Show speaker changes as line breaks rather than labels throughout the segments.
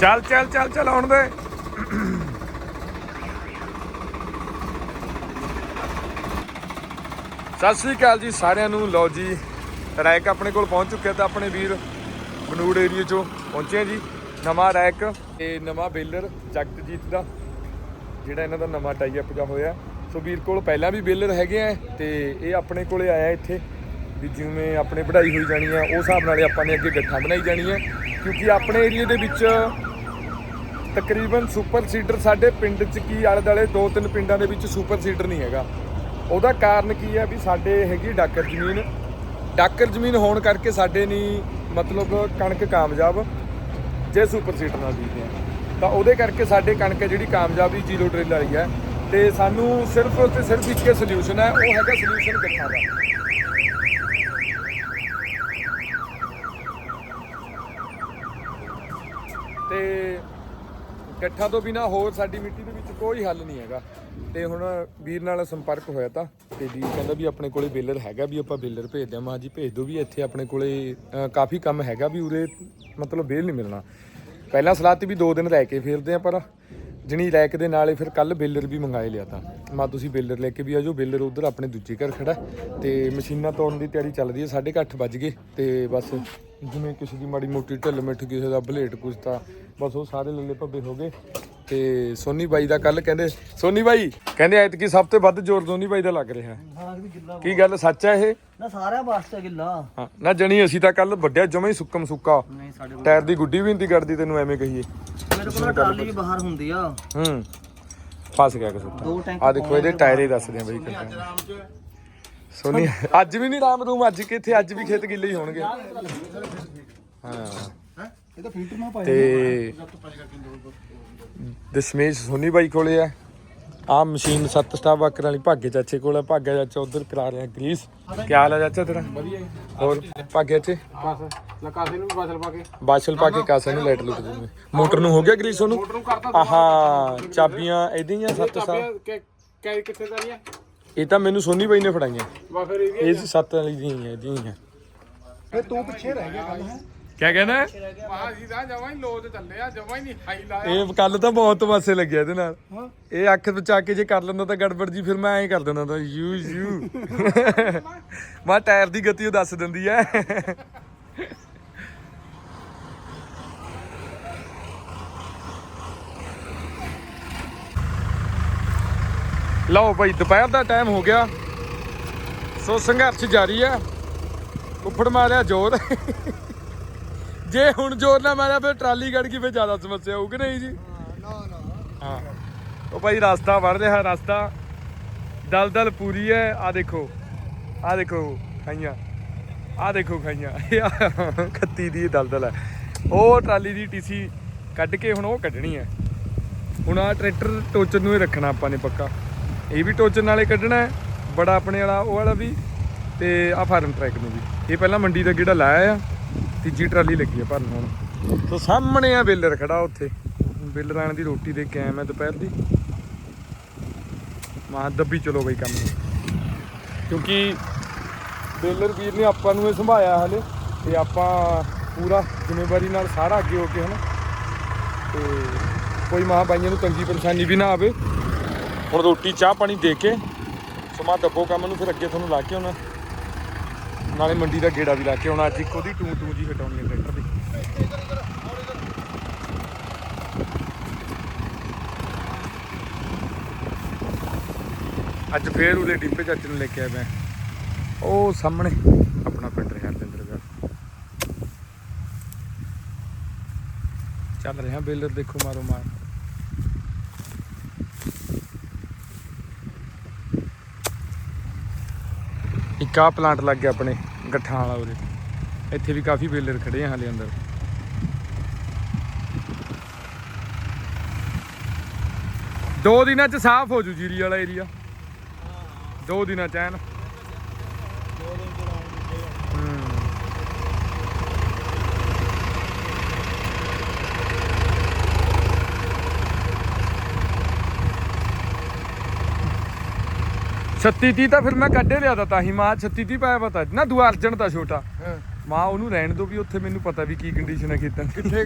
ਚੱਲ ਚੱਲ ਚੱਲ ਚੱਲ, ਆਉਣ ਦੇ। ਸਤਿ ਸ੍ਰੀ ਅਕਾਲ ਜੀ ਸਾਰਿਆਂ ਨੂੰ। ਲਓ ਜੀ, ਰੈਕ ਆਪਣੇ ਕੋਲ ਪਹੁੰਚ ਚੁੱਕਿਆ ਤਾਂ ਆਪਣੇ ਵੀਰ ਬਨੂੜ ਏਰੀਆ ਚੋਂ ਪਹੁੰਚੇ ਜੀ। ਨਵਾਂ ਰੈਕ ਤੇ ਨਵਾਂ ਬੇਲਰ ਜਗਤਜੀਤ ਦਾ, ਜਿਹੜਾ ਇਹਨਾਂ ਦਾ ਨਵਾਂ ਟਾਈ ਅਪ ਜਾ ਹੋਇਆ। ਸੋ ਵੀਰ ਕੋਲ ਪਹਿਲਾਂ ਵੀ ਬੇਲਰ ਹੈਗੇ ਆ ਤੇ ਇਹ ਆਪਣੇ ਕੋਲੇ ਆਇਆ ਇੱਥੇ ਵੀ ਜਿਵੇਂ ਆਪਣੇ ਵਢਾਈ ਹੋਈ ਜਾਣੀ ਆ ਉਹ ਹਿਸਾਬ ਨਾਲ ਆਪਾਂ ਨੇ ਅੱਗੇ ਗੱਠਾਂ ਬਣਾਈ ਜਾਣੀ ਆ ਕਿਉਂਕਿ ਆਪਣੇ ਏਰੀਆ ਦੇ ਵਿੱਚ ਤਕਰੀਬਨ ਸੁਪਰ ਸੀਡਰ ਸਾਡੇ ਪਿੰਡ 'ਚ ਕੀ ਆਲੇ ਦੁਆਲੇ ਦੋ ਤਿੰਨ ਪਿੰਡਾਂ ਦੇ ਵਿੱਚ ਸੁਪਰ ਸੀਡਰ ਨਹੀਂ ਹੈਗਾ। ਉਹਦਾ ਕਾਰਨ ਕੀ ਹੈ ਵੀ ਸਾਡੇ ਹੈਗੀ ਡਾਕਰ ਜ਼ਮੀਨ। ਡਾਕਰ ਜ਼ਮੀਨ ਹੋਣ ਕਰਕੇ ਸਾਡੇ ਨਹੀਂ ਮਤਲਬ ਕਣਕ ਕਾਮਯਾਬ ਜੇ ਸੁਪਰ ਸੀਡਰ ਨਾਲ ਬੀਜਦੇ ਆ। ਤਾਂ ਉਹਦੇ ਕਰਕੇ ਸਾਡੇ ਕਣਕ ਹੈ ਜਿਹੜੀ ਕਾਮਯਾਬ ਹੀ ਜ਼ੀਰੋ ਡਰਿਲ ਵਾਲੀ ਹੈ ਤੇ ਸਾਨੂੰ ਸਿਰਫ ਤੇ ਸਿਰਫ ਇੱਕੇ ਸੋਲੂਸ਼ਨ ਹੈ, ਉਹ ਹੈਗਾ ਸੋਲੂਸ਼ਨ ਗੱਠਾਂ ਦਾ? ਤੇ ਗੱਠਾਂ ਤੋਂ ਬਿਨਾ ਹੋਰ ਸਾਡੀ ਮਿੱਟੀ ਦੇ ਵਿੱਚ ਕੋਈ ਹੱਲ ਨਹੀਂ ਹੈਗਾ। ਤੇ ਹੁਣ ਵੀਰ ਨਾਲ ਸੰਪਰਕ ਹੋਇਆ ਤਾਂ, ਤੇ ਵੀਰ ਕਹਿੰਦਾ ਵੀ ਆਪਣੇ ਕੋਲੇ ਬੇਲਰ ਹੈਗਾ, ਵੀ ਆਪਾਂ ਬੇਲਰ ਭੇਜ ਦਿਆਂ। ਮਾਂ ਜੀ ਭੇਜ ਦਿਓ ਵੀ ਇੱਥੇ ਆਪਣੇ ਕੋਲੇ ਕਾਫੀ ਕੰਮ ਹੈਗਾ ਵੀ ਉਰੇ ਮਤਲਬ ਬੇਲ ਨਹੀਂ ਮਿਲਣਾ। ਪਹਿਲਾਂ ਸਲਾਹ ਤੇ ਵੀ ਦੋ ਦਿਨ ਰਹਿ ਕੇ ਫੇਰਦੇ ਆ, ਪਰ ਜਣੀ ਰੈਕ ਦੇ ਨਾਲੇ ਫਿਰ ਕੱਲ ਬੇਲਰ ਵੀ ਮੰਗਾਏ ਲਿਆ ਤਾਂ। ਮਾ ਤੁਸੀਂ ਬੇਲਰ ਲੈ ਕੇ ਵੀ ਆਜੋ ਬੇਲਰ ਉਧਰ ਆਪਣੇ ਦੂਜੇ ਘਰ ਖੜਾ ਹੈ। ਤੇ ਮਸ਼ੀਨਾਂ ਤੋੜਨ ਦੀ ਤਿਆਰੀ ਚੱਲਦੀ ਹੈ 8:30 ਵੱਜ ਗਏ। ਤੇ ਬਸ ਜਿਵੇਂ ਕਿਸੇ ਦੀ ਮਾੜੀ ਮੋਟੀ ਢਿੱਲ ਮਿੱਠ, ਕਿਸੇ ਦਾ ਬਲੇਟ ਕੁਛ ਤਾਂ ਬਸ ਉਹ ਸਾਰੇ ਲੱਲੇ ਭੱਬੇ ਹੋ ਗਏ ਤੇ ਸੋਨੀ ਬਾਈ ਦਾ ਕੱਲ ਕਹਿੰਦੇ ਸੋਨੀ ਬਾਈ ਕਹਿੰਦੇ ਐਤਕੀ ਸਭ ਤੋਂ ਵੱਧ ਜ਼ੋਰ ਸੋਨੀ ਬਾਈ ਦਾ ਲੱਗ ਰਿਹਾ ਹੈ।
ਹਾਂ
ਕੀ ਗੱਲ ਸੱਚ ਹੈ ਇਹ?
ਨਾ ਸਾਰਿਆਂ ਵਾਸਤੇ ਗਿੱਲਾ।
ਹਾਂ ਨਾ ਜਣੀ ਅਸੀਂ ਤਾਂ ਕੱਲ ਵੱਡਿਆ ਜਮਾ ਹੀ ਸੁੱਕਮ ਸੁੱਕਾ। ਟਾਇਰ ਦੀ ਗੁੱਡੀ ਵੀ ਨਹੀਂ ਕਰਦੀ ਤੈਨੂੰ ਐਵੇਂ ਕਹੀਏ।
ਮੇਰੇ ਕੋਲ ਟਰਾਲੀ ਵੀ ਬਾਹਰ ਹੁੰਦੀ ਆ।
ਹੂੰ ਫਸ ਗਿਆ ਕਿਸੇ ਆ ਦੇਖੋ ਇਹਦੇ ਟਾਇਰੇ ਦੱਸਦੇ ਆ ਬਈ ਕਿੱਦਾਂ। ਸੋਨੀ ਅੱਜ ਵੀ ਨਹੀਂ ਰਾਮ ਰੂਮ ਅੱਜ ਕਿੱਥੇ ਅੱਜ ਵੀ ਖੇਤ ਗਿੱਲੇ ਹੀ ਹੋਣਗੇ। ਹਾਂ।
ਇਹ ਤਾਂ ਫਿਲਟਰ ਨਾ
ਤੇ ਦਸ਼ਮੇਸ਼ ਸੋਨੀ ਬਾਈ ਕੋਲੇ ਆ। ਆ ਮਸ਼ੀਨ ਸੱਤ ਸਟਾਫ ਵਾਕਰ ਵਾਲੀ ਭਾਗੇ ਚਾਚੇ ਕੋਲ ਆ ਭਾਗਾ ਚਾਚਾ ਉਧਰ ਕਰਾ ਰਿਹਾ ਗਰੀਸ। ਕੀ ਹਾਲ ਆ ਚਾਚਾ ਤੇਰਾ? ਵਧੀਆ ਹੋਰ ਭਾਗੇ ਚਾਚੇ?
ਬਸ ਲਕਾਸੇ ਨੂੰ ਬਸਲ ਪਾ ਕੇ।
ਬਾਸ਼ਲ ਪਾ ਕੇ ਕਾਸੇ ਨੂੰ ਲਾਈਟ ਲੁੱਟ ਦਿੰਦੇ ਮੋਟਰ ਨੂੰ ਹੋ ਗਿਆ ਗਰੀਸ ਉਹਨੂੰ?
ਮੋਟਰ ਨੂੰ ਕਰਤਾ
ਆਹਾ ਚਾਬੀਆਂ ਇਹਦੀਆਂ ਸੱਤ ਸਟਾਫ
ਚਾਬੀਆਂ ਕਿ ਕਿ ਕਿੱਥੇ ਦਾ ਨਹੀਂ
ਇਹ ਤਾਂ ਮੈਨੂੰ ਸੋਨੀ ਬਾਈ ਨੇ ਫੜਾਈਆਂ।
ਵਾ ਫਿਰ ਇਹ ਵੀ
ਇਹ ਵਾਲੀ ਦੀਆਂ ਹੀ ਹੈ ਦੀਆਂ ਹੀ ਹੈ
ਫੇ ਤੂੰ ਪਿੱਛੇ ਰਹਿ ਗਿਆ ਗੱਲ ਹੈ?
ਕੀ ਕਹਿੰਦਾ
ਵਾਹ ਜੀ ਦਾ ਜਮਾ ਹੀ ਲੋ ਤੇ ਚੱਲੇ ਆ ਜਮਾ ਹੀ ਨਹੀਂ ਹਾਈ ਲਾਇਆ
ਇਹ ਕੱਲ ਤਾਂ ਬਹੁਤ ਪਾਸੇ ਲੱਗਿਆ ਇਹਦੇ ਨਾਲ। ਇਹ ਅੱਖ ਬਚਾ ਕੇ ਜੇ ਕਰ ਲੈਂਦਾ ਤਾਂ ਗੜਬੜ ਜੀ ਫਿਰ ਮੈਂ ਐਂ ਕਰ ਦਿੰਦਾ ਤਾਂ ਯੂ ਯੂ। ਮਾ ਟਾਇਰ ਦੀ ਗਤੀ ਉਹ ਦੱਸ ਦਿੰਦੀ ਐ। ਲਓ ਭਾਈ ਦੁਪਹਿਰ ਦਾ ਟਾਈਮ ਹੋ ਗਿਆ। ਸੋ ਸੰਘਰਸ਼ ਜਾਰੀ ਹੈ ਉੱਪੜ ਮਾਰਿਆ ਜ਼ੋਰ ਜੇ ਹੁਣ ਜ਼ੋਰ ਨਾ ਮਾਰਿਆ ਫਿਰ ਟਰਾਲੀ ਗੜ ਗਈ ਫਿਰ ਜ਼ਿਆਦਾ ਸਮੱਸਿਆ ਹੋਊ ਕਿ ਨਹੀਂ ਜੀ? ਹਾਂ ਉਹ ਭਾਈ ਰਸਤਾ ਵੜ ਰਿਹਾ ਰਸਤਾ। ਦਲਦਲ ਪੂਰੀ ਹੈ ਆ ਦੇਖੋ। ਆ ਦੇਖੋ ਖਾਈਆਂ। ਆ ਦੇਖੋ ਖਾਈਆਂ। ਖੱਤੀ ਦੀ ਦਲਦਲ ਹੈ ਉਹ ਟਰਾਲੀ ਦੀ ਟੀਸੀ ਕੱਢ ਕੇ ਹੁਣ ਉਹ ਕੱਢਣੀ ਹੈ ਹੁਣ ਆ ਟਰੈਕਟਰ ਟੋਚਰ ਨੂੰ ਹੀ ਰੱਖਣਾ ਆਪਾਂ ਨੇ ਪੱਕਾ। ਇਹ ਵੀ ਟੋਚਰ ਨਾਲੇ ਕੱਢਣਾ ਹੈ ਬੜਾ ਆਪਣੇ ਵਾਲਾ ਉਹ ਵਾਲਾ ਵੀ ਤੇ ਆ ਫਾਰਮ ਟਰੈਕ ਨੂੰ ਵੀ। ਇਹ ਪਹਿਲਾਂ ਮੰਡੀ ਦਾ ਗੇੜਾ ਲਾਇਆ ਆ। ਤੀਜੀ ਟਰਾਲੀ ਲੱਗੀ ਆ ਭਰਨ ਹੁਣ। ਸੋ ਸਾਹਮਣੇ ਆ ਬੇਲਰ ਖੜਾ ਉੱਥੇ। ਬੇਲਰ ਆਣ ਦੀ ਰੋਟੀ ਦੇ ਕੇ ਆਇਆ ਮੈਂ ਦੁਪਹਿਰ ਦੀ। ਮਾਂ ਦੱਬੀ ਚਲੋ ਬਈ ਕੰਮ ਕਿਉਂਕਿ ਬੇਲਰ ਵੀਰ ਨੇ ਆਪਾਂ ਨੂੰ ਇਹ ਸੰਭਾਇਆ ਹਲੇ, ਤੇ ਆਪਾਂ ਪੂਰਾ ਜ਼ਿੰਮੇਵਾਰੀ ਨਾਲ ਸਾਰਾ ਅੱਗੇ ਹੋ ਕੇ ਹਨਾ। ਤੇ ਕੋਈ ਮਾਂ ਬਾਈਆਂ ਨੂੰ ਤੰਗੀ ਪਰੇਸ਼ਾਨੀ ਵੀ ਨਾ ਆਵੇ। ਹੁਣ ਰੋਟੀ, ਚਾਹ ਪਾਣੀ ਦੇ ਕੇ, ਸਮਾਂ ਦੱਬੋ ਕੰਮ ਨੂੰ, ਫਿਰ ਅੱਗੇ ਤੁਹਾਨੂੰ ਲਾ ਕੇ ਆਉਣਾ। ਨਾਲੇ ਮੰਡੀ ਦਾ ਗੇੜਾ ਵੀ ਲਾ ਕੇ ਆਉਣਾ। ਅੱਜ ਇੱਕ ਉਹਦੀ ਟੂ ਟੂ ਜੀ ਹਟਾਉਣੀ ਹੈ ਟਰੈਕਟਰ ਦੀ। ਅੱਜ ਫੇਰ ਉਹਦੇ ਡਿੱਪੇ ਚਾਚੇ ਨੂੰ ਲੈ ਕੇ ਆਇਆ ਮੈਂ। ਉਹ ਸਾਹਮਣੇ ਆਪਣਾ ਪਿੰਡ ਰਿਹਾ ਰਜਿੰਦਰਗੜ੍ਹ ਚੱਲ ਰਿਹਾ ਬੇਲਰ ਦੇਖੋ ਮਾਰੋ ਮਾਰ। ਚਾਹ ਪਲਾਂਟ ਲੱਗ ਗਿਆ ਆਪਣੇ, ਗੱਠਾਂ ਵਾਲਾ ਉਰੇ। ਇੱਥੇ ਵੀ ਕਾਫੀ ਬੇਲਰ ਖੜੇ ਆ ਹਾਲੇ ਅੰਦਰ। ਦੋ ਦਿਨਾਂ ਚ ਸਾਫ਼ ਹੋ ਜੂ ਜੀਰੀ ਵਾਲਾ ਏਰੀਆ ਦੋ ਦਿਨਾਂ ਚ ਐਨ। ਛੱਤੀ ਤੀ ਤਾਂ ਫਿਰ ਮੈਂ ਕੱਢੇ ਲਿਆ ਤਾਂ ਹੀ ਮਾਂ ਛੱਤੀ 30 ਪਾਇਆ ਪਤਾ ਨਾ ਦੂ ਅਰਜਨ ਤਾਂ ਛੋਟਾ। ਮਾਂ ਉਹਨੂੰ ਰਹਿਣ ਦੋ ਵੀ ਉੱਥੇ ਮੈਨੂੰ ਪਤਾ ਵੀ ਕੀ ਕੰਡੀਸ਼ਨ ਹੈ ਖੇਤਾਂ ਦੀ।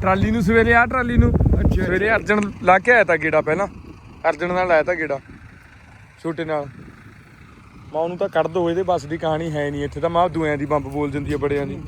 ਟਰਾਲੀ ਨੂੰ ਸਵੇਰੇ ਆ ਟਰਾਲੀ ਨੂੰ। ਸਵੇਰੇ ਅਰਜਨ ਲਾ ਕੇ ਆਇਆ ਤਾਂ ਗੇੜਾ ਪਹਿਲਾਂ। ਅਰਜਨ ਨਾਲ ਲਾਇਆ ਤਾਂ ਗੇੜਾ। ਛੋਟੇ ਨਾਲ। ਮਾਂ ਉਹਨੂੰ ਤਾਂ ਕੱਢ ਦੋ ਇਹਦੇ ਬਸ ਦੀ ਕਹਾਣੀ ਹੈ ਨਹੀਂ। ਇੱਥੇ ਤਾਂ ਮਾਂ ਦੂਆਂ ਦੀ ਬੰਬ ਬੋਲ ਜਾਂਦੀ ਹੈ ਬੜਿਆਂ ਦੀ।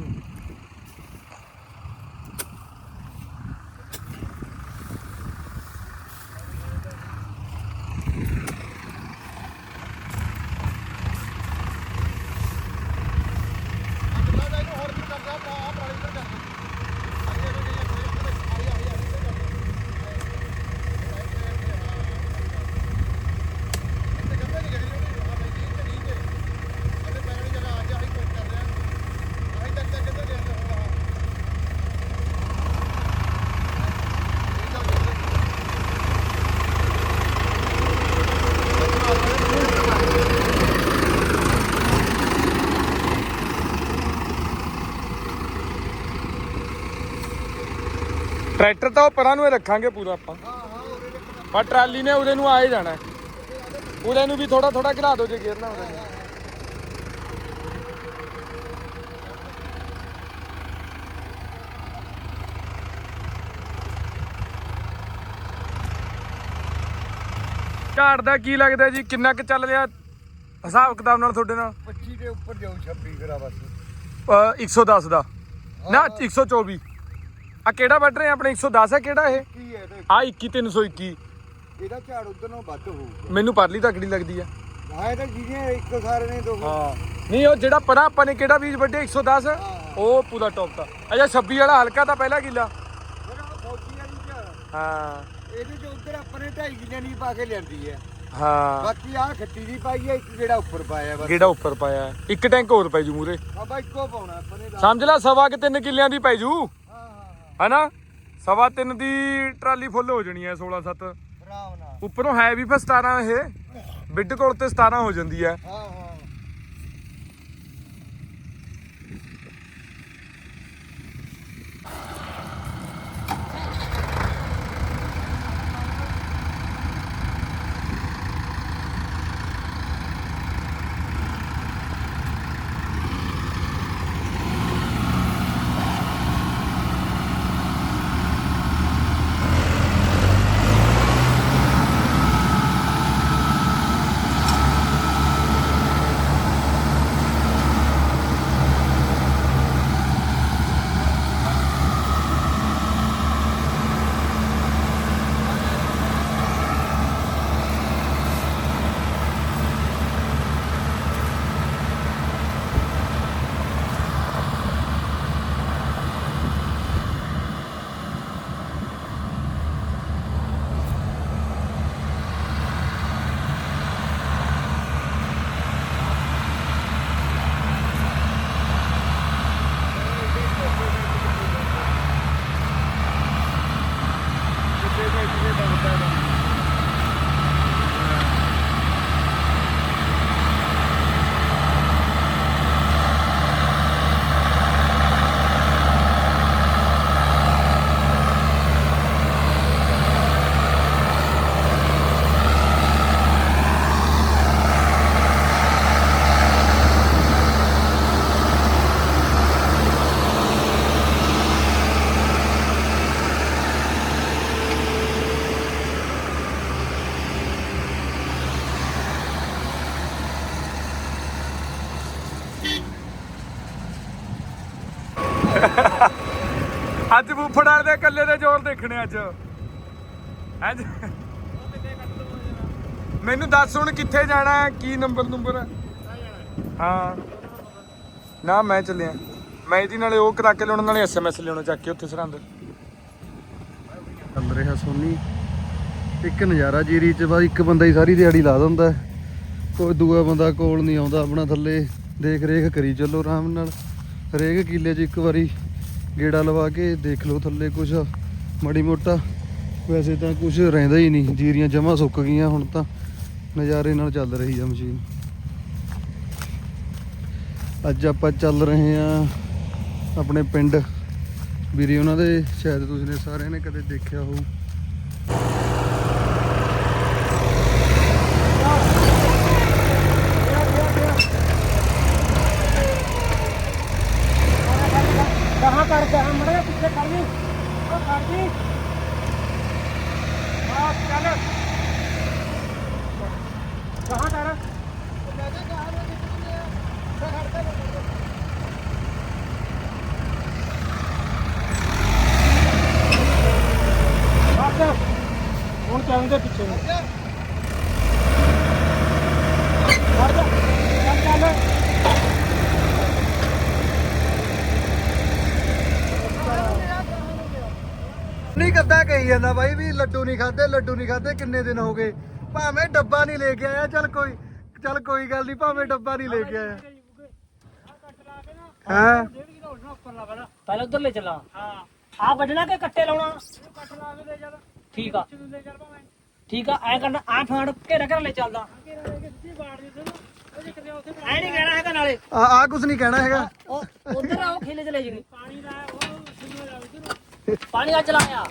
ਟਰੈਕਟਰ ਤਾਂ ਉਹ ਪਰਾਂ ਨੂੰ ਹੀ ਰੱਖਾਂਗੇ ਪੂਰਾ ਆਪਾਂ। ਪਰ ਟਰਾਲੀ ਨੇ ਉਹਦੇ ਨੂੰ ਆਏ ਜਾਣਾ। ਉਹਦੇ ਨੂੰ ਵੀ ਥੋੜਾ ਥੋੜਾ ਘਲਾ ਦਿਓ ਜੇ ਗਿਰਨਾ ਉਹਦੇ ਨੂੰ ਝਾੜ ਦਾ ਕੀ ਲੱਗਦਾ ਜੀ? ਕਿੰਨਾ ਕੁ ਚੱਲ ਰਿਹਾ? ਹਿਸਾਬ ਕਿਤਾਬ ਨਾਲ ਤੁਹਾਡੇ ਨਾਲ?
25 ਦੇ ਉੱਪਰ ਜਾਊ 26 ਕਰਾ ਬਸ।
ਅਹ 110 ਦਾ। ਨਾ 124 ਆ ਕਿਹੜਾ ਵੱਢ ਰਹੇ ਆ? ਆਪਣੇ 110 ਹੈ ਕਿਹੜਾ ਇਹ?
ਕੀ ਹੈ ਤੇ
ਆ 21321
ਇਹਦਾ ਝਾੜ ਉਧਰ ਨੂੰ ਵੱਧ ਹੋਊਗਾ।
ਮੈਨੂੰ ਪਰਲੀ ਤਕੜੀ ਲੱਗਦੀ ਆ।
ਹਾਂ ਤਾਂ ਜਿਹਨੇ ਇੱਕ ਸਾਰੇ ਨੇ ਦੋ।
ਹਾਂ। ਨਹੀਂ ਉਹ ਜਿਹੜਾ ਪਰਾਂ ਆਪਾਂ ਨੇ ਕਿਹੜਾ ਬੀਜ ਵੱਡੇ 110 ਉਹ ਪੂਰਾ ਟੌਪ ਦਾ। ਅੱਛਾ 26 ਵਾਲਾ ਹਲਕਾ ਤਾਂ ਪਹਿਲਾ ਕਿੱਲਾ।
ਜਿਹੜਾ
ਹਾਂ।
ਇਹਦੇ ਚ ਉਧਰ ਆਪਾਂ ਨੇ 2.5 ਕਿੱਲੇ ਨਹੀਂ ਪਾ ਕੇ ਲਿਆਂਦੀ ਹੈ
ਹਾਂ।
ਬਾਕੀ ਆਹ ਖੱਟੀ ਦੀ ਪਾਈ ਹੈ ਇੱਕ ਜਿਹੜਾ ਉੱਪਰ ਪਾਇਆ ਬਸ।
ਕਿਹੜਾ ਉੱਪਰ ਪਾਇਆ। ਇੱਕ ਟੈਂਕ ਹੋਰ ਪੈ ਜੂ ਮੂਰੇ
ਬਾਬਾ ਇੱਕੋ ਪਾਉਣਾ
ਸਮਝ ਲੈ ਸਵਾ ਕਿ ਤਿੰਨ ਕਿੱਲਿਆਂ ਦੀ ਪੈ ਜੂ। ਹਨਾ? ਸਵਾ ਤਿੰਨ ਦੀ ਟਰਾਲੀ ਫੁੱਲ ਹੋ ਜਾਣੀ ਹੈ 16 7
ਆਰਾਮ ਨਾਲ।
ਉੱਪਰੋਂ ਹੈ ਵੀ ਫਿਰ 17 ਇਹ। ਬਿੱਡ ਕੋਲ ਤੇ 17 ਹੋ ਜਾਂਦੀ ਹੈ।
ਹਾਂ ਹਾਂ।
ਅੱਜ ਬੂਫੜ ਵਾਲੇ ਦੇ ਇਕੱਲੇ ਦੇ ਜ਼ੋਰ ਦੇਖਣੇ ਅੱਜ। ਅੱਜ ਮੈਨੂੰ ਦੱਸ ਹੁਣ ਕਿੱਥੇ ਜਾਣਾ ਹੈ, ਕੀ ਨੰਬਰ ਨੰਬਰ ਹੈ? ਹਾਂ। ਨਾ, ਮੈਂ ਚੱਲਿਆ। ਮੈਂ ਇਹਦੀ ਨਾਲੇ ਉਹ ਕਰਾ ਕੇ ਲਿਆਉਣ ਨਾਲੇ ਐਸਐਮਐਸ ਲਿਆਉਣਾ ਚੱਕ ਕੇ ਉੱਥੇ ਸਰਹੰਦ।
ਚੱਲ ਰਿਹਾ ਸੋਨੀ। ਇੱਕ ਨਜ਼ਾਰਾ ਜੀਰੀ ਚ, ਬਸ ਇੱਕ ਬੰਦਾ ਹੀ ਸਾਰੀ ਦਿਹਾੜੀ ਲਾ ਦਿੰਦਾ ਕੋਈ ਦੂਆ ਬੰਦਾ ਕੋਲ ਨਹੀਂ ਆਉਂਦਾ, ਆਪਣਾ ਥੱਲੇ। ਦੇਖ ਰੇਖ ਕਰੀ ਚੱਲੋ ਆਰਾਮ ਨਾਲ। ਹਰੇਕ ਕਿੱਲੇ 'ਚ ਇੱਕ ਵਾਰੀ ਗੇੜਾ ਲਵਾ ਕੇ ਦੇਖ ਲਓ ਥੱਲੇ ਕੁਝ ਮਾੜੀ ਮੋਟਾ। ਵੈਸੇ ਤਾਂ ਕੁਝ ਰਹਿੰਦਾ ਹੀ ਨਹੀਂ, ਜੀਰੀਆਂ ਜਮਾ ਸੁੱਕ ਗਈਆਂ, ਹੁਣ ਤਾਂ ਨਜ਼ਾਰੇ ਨਾਲ ਚੱਲ ਰਹੀ ਆ ਮਸ਼ੀਨ। ਅੱਜ ਆਪਾਂ ਚੱਲ ਰਹੇ ਆ ਆਪਣੇ ਪਿੰਡ। ਵੀਰੇ, ਉਹਨਾਂ ਦੇ ਸ਼ਾਇਦ ਤੁਸੀਂ ਨੇ ਸਾਰਿਆਂ ਨੇ ਕਦੇ ਦੇਖਿਆ ਹੋਊ।
ਹੁਣ ਚੱਲ ਦੇ ਪਿੱਛੇ ਨੂੰ। ਚੱਲ ਚੱਲ
ਨਹੀਂ ਕੱਦਾ ਕਹੀ ਜਾਂਦਾ ਬਾਈ ਵੀ ਲੱਡੂ ਨਹੀਂ ਖਾਦੇ ਲੱਡੂ ਨਹੀਂ ਖਾਦੇ ਕਿੰਨੇ ਦਿਨ ਹੋ ਗਏ? ਭਾਵੇਂ ਡੱਬਾ ਨਹੀਂ ਲੈ ਕੇ ਆਇਆ ਚੱਲ ਕੋਈ ਚੱਲ ਕੋਈ ਗੱਲ ਨਹੀਂ ਭਾਵੇਂ ਡੱਬਾ ਨਹੀਂ ਲੈ ਕੇ ਆਇਆ। ਹਾਂ?
ਪਹਿਲਾਂ ਉਧਰ ਲੈ ਚੱਲਾਂ। ਹਾਂ ਆ ਵੱਢਣਾ ਕਿ ਕੱਟੇ ਲਾਉਣਾ? ਕੱਟ ਲਾ ਕੇ ਦੇ ਚੱਲ ਠੀਕ ਆ। ਠੀਕ ਆ ਐ ਕਰਨਾ ਆ ਫਾੜ ਘੇਰਾ ਘੇਰਾ ਲੈ ਚੱਲਦਾ। ਐ ਨਹੀਂ ਕਹਿਣਾ ਹੈਗਾ ਨਾਲੇ।
ਆ ਆ ਕੁਝ ਨਹੀਂ ਕਹਿਣਾ ਹੈਗਾ।
ਉਹ ਉਧਰ ਆਓ ਖੇਲੇ ਚਲੇ ਜੀ ਪਾਣੀ ਲਾਇਆ ਪਾਣੀ ਆ। ਚਲਾਇਆ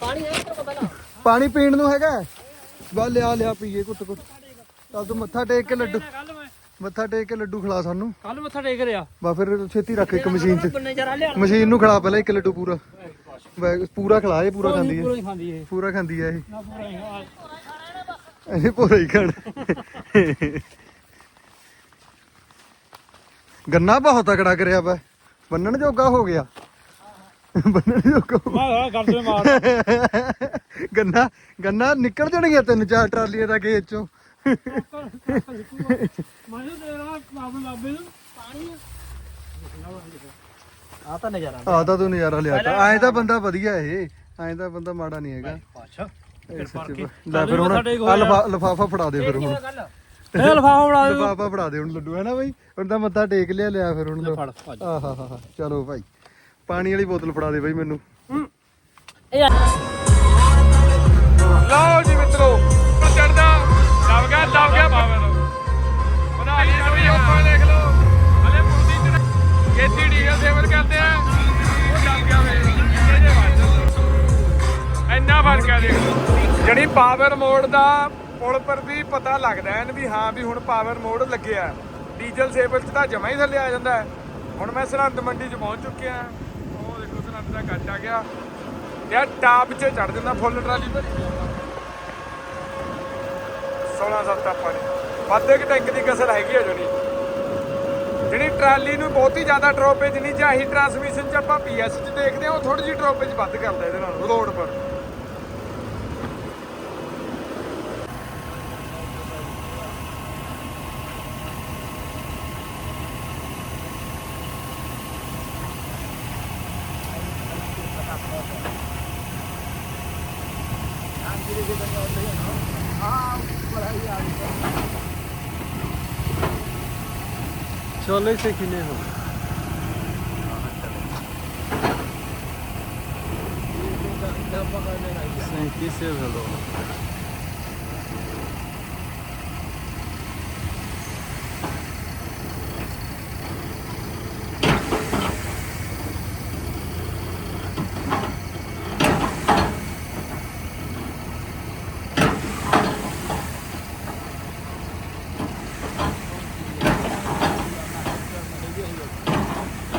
ਪਾਣੀ ਹੈ ਇੱਧਰ ਪਹਿਲਾਂ।
ਪਾਣੀ ਪੀਣ ਨੂੰ ਹੈਗਾ ਬਾ ਲਿਆ ਲਿਆ ਪੀਏ ਕੁੱਟ ਕੁੱਟ ਚੱਲ ਤੂੰ ਮੱਥਾ ਟੇਕ ਕੇ ਲੱਡੂ। ਮੱਥਾ ਟੇਕ ਕੇ ਲੱਡੂ ਖਿਲਾ ਸਾਨੂੰ।
ਕੱਲ ਮੱਥਾ ਟੇਕ ਰਿਆ
ਬਾ ਫਿਰ ਛੇਤੀ ਰੱਖ ਇੱਕ ਮਸ਼ੀਨ 'ਚ। ਮਸ਼ੀਨ ਨੂੰ ਖਿਲਾ ਪਹਿਲਾਂ ਇੱਕ ਲੱਡੂ ਪੂਰਾ। ਵੈ- ਪੂਰਾ ਖਿਲਾ ਇਹ ਪੂਰਾ ਖਾਂਦੀ
ਪੂਰਾ
ਹੈ
ਹੀ ਖਾਂਦੀ ਇਹ।
ਪੂਰਾ ਖਾਂਦੀ ਹੈ ਇਹ।
ਨਾ ਪੂਰਾ ਹੀ
ਪੂਰਾ ਹੀ ਖਾਣ। ਗੰਨਾ ਬਹੁਤ ਤਕੜਾ ਕਰਿਆ ਵਾ। ਬੰਨਣ ਜੋਗਾ ਹੋ ਗਿਆ। ਬੰਨਣ ਜੋਗਾ ਹੋ-
ਮੈਂ ਹਾਂ ਕਰਦੇ ਮਾਰ
ਗੰਨਾ ਗੰਨਾ ਨਿਕਲ ਜਾਣਗੀਆਂ ਤਿੰਨ ਚਾਰ ਟਰਾਲੀਆਂ ਦਾ ਖੇਤ ਚੋਂ।
ਮੈਨੂੰ ਦੇ ਰਹਾ ਬਾਬੂ ਬਾਬੇ ਨੂੰ ਪਾਣੀ ਆ ਤਾਂ ਨਜ਼ਾਰਾ
ਆ ਤਾਂ ਤੂੰ ਨਜ਼ਾਰਾ ਲਿਆ ਤਾ ਐਂ ਤਾਂ ਬੰਦਾ ਵਧੀਆ ਇਹ। ਐਂ ਤਾਂ ਬੰਦਾ ਮਾੜਾ ਨਹੀਂ ਹੈਗਾ।
ਅੱਛਾ
ਲੈ ਫਿਰ ਹੁਣ ਲਫਾਫਾ ਫੜਾ ਦੇ ਫਿਰ ਹੁਣ।
ਇਹ ਲਫਾਫਾ ਬਣਾ
ਲਫਾਫਾ ਫੜਾ ਦੇ ਹੁਣ ਲੱਡੂ ਹੈ ਨਾ ਬਈ? ਹੁਣ ਤਾਂ ਮੱਥਾ ਟੇਕ ਲਿਆ ਲਿਆ ਫਿਰ ਹੁਣ
ਫੜ
ਆਹਾ ਹਾ ਹਾ ਚਲੋ ਭਾਈ ਪਾਣੀ ਵਾਲੀ ਬੋਤਲ ਫੜਾ ਦੇ ਬਈ ਮੈਨੂੰ।
ਇਹ
ਲਓ ਜੀ ਮਿੱਤਰੋ ਚੜਦਾ ਦਬ ਗਿਆ ਦਬ ਗਿਆ। ਪਾਵਰ ਬਣਾ ਲਈ ਨਵੀਂ ਉੱਪਰ ਦੇਖ ਲਓ। ਹਲੇ ਮੁਰਦੀ ਚ ਖੇਤੀ ਡੀਜ਼ਲ ਸੇਵਨ ਕਰਦੇ ਫ਼ਰਕ ਆ ਦੇਖ ਲਓ। ਜਿਹੜੀ ਪਾਵਰ ਮੋਡ ਦਾ ਪੁਲ ਪਰ ਵੀ ਪਤਾ ਲੱਗਦਾ ਐਨ ਵੀ ਹਾਂ ਵੀ ਹੁਣ ਪਾਵਰ ਮੋਡ ਲੱਗਿਆ ਡੀਜ਼ਲ ਸੇਵਨ ਚ ਤਾਂ ਜਮਾ ਹੀ ਥੱਲੇ ਆ ਜਾਂਦਾ ਹੁਣ ਮੈਂ ਸਰਹੰਦ ਮੰਡੀ ਚ ਪਹੁੰਚ ਚੁੱਕਿਆ ਉਹ ਦੇਖੋ ਸਰਹੰਦ ਦਾ ਗੱਜ ਆ ਗਿਆ। ਯਾਰ ਟਾਪ 'ਚ ਚੜ ਜਾਂਦਾ ਫੁੱਲ ਟਰਾਲੀ ਭਰੀ 16 ਸੱਤ ਆਪਾਂ ਵਾਧੇ ਕਿ ਟੈਂਕ ਦੀ ਕਸਰ ਹੈਗੀ ਆ ਜਣੀ। ਜਿਹੜੀ ਟਰਾਲੀ ਨੂੰ ਬਹੁਤੀ ਜ਼ਿਆਦਾ ਡ੍ਰੌਪੇਜ ਨਹੀਂ ਚਾਹੀ ਟਰਾਂਸਮਿਸ਼ਨ 'ਚ ਆਪਾਂ ਪੀਐਸ 'ਚ ਦੇਖਦੇ ਹਾਂ ਉਹ ਥੋੜੀ ਜਿਹੀ ਡ੍ਰੌਪੇਜ ਵੱਧ ਕਰਦਾ ਇਹਦੇ ਨਾਲ ਰੋਡ ਪਰ।
জলেই
কিনে aqui Sem que seja louco.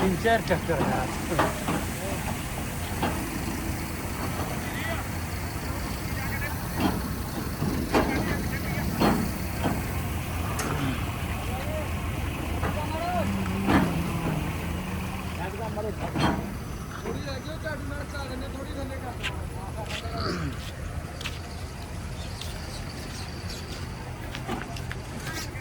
in cerca per